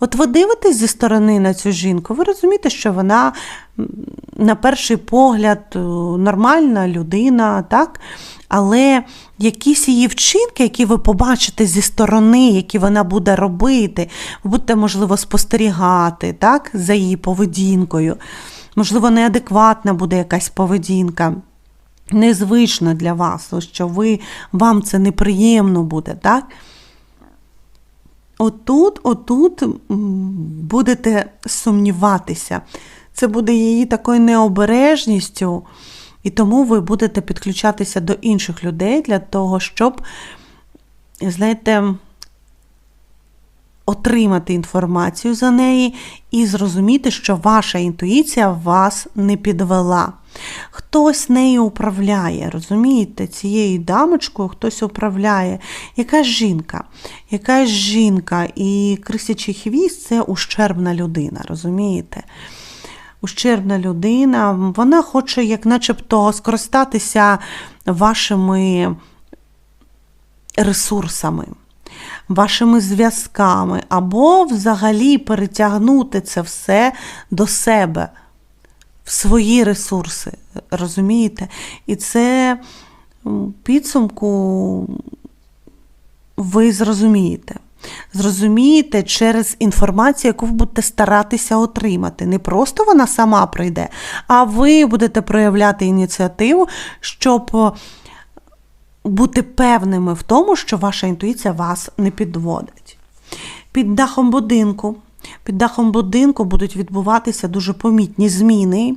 От ви дивитесь зі сторони на цю жінку, ви розумієте, що вона на перший погляд е, нормальна людина, так? Але якісь її вчинки, які ви побачите зі сторони, які вона буде робити, ви будете, можливо, спостерігати так? за її поведінкою. Можливо, неадекватна буде якась поведінка. Незвично для вас, що ви, вам це неприємно буде, так? Отут, отут будете сумніватися. Це буде її такою необережністю, і тому ви будете підключатися до інших людей для того, щоб, знаєте, отримати інформацію за неї і зрозуміти, що ваша інтуїція вас не підвела. Хтось нею управляє, розумієте, цією дамочкою хтось управляє. Якась жінка, якась жінка, і крисячий хвіст це ущербна людина, розумієте? Ущербна людина, вона хоче, як начебто, скористатися вашими ресурсами, вашими зв'язками, або взагалі перетягнути це все до себе, в свої ресурси, розумієте? І це підсумку ви зрозумієте. Зрозумієте через інформацію, яку ви будете старатися отримати. Не просто вона сама прийде, а ви будете проявляти ініціативу, щоб бути певними в тому, що ваша інтуїція вас не підводить. Під дахом будинку. Під дахом будинку будуть відбуватися дуже помітні зміни.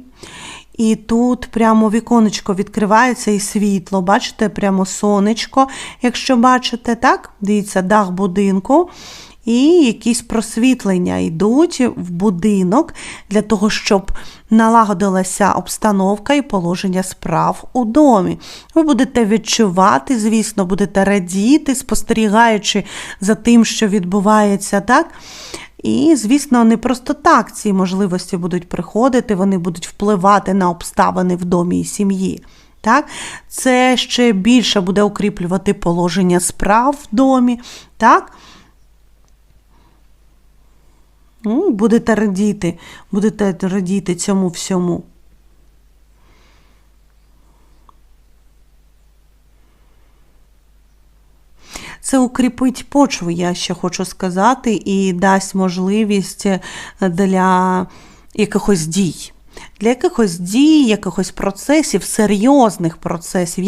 І тут прямо віконечко відкривається і світло. Бачите, прямо сонечко, якщо бачите, так? Дивіться, дах будинку. І якісь просвітлення йдуть в будинок для того, щоб налагодилася обстановка і положення справ у домі. Ви будете відчувати, звісно, будете радіти, спостерігаючи за тим, що відбувається, так? І, звісно, не просто так ці можливості будуть приходити, вони будуть впливати на обставини в домі і сім'ї. Так? Це ще більше буде укріплювати положення справ в домі. Так? Ну, Будете радіти, будете радіти цьому всьому. Це укріпить почву, я ще хочу сказати, і дасть можливість для якихось дій. Для якихось дій, якихось процесів, серйозних процесів,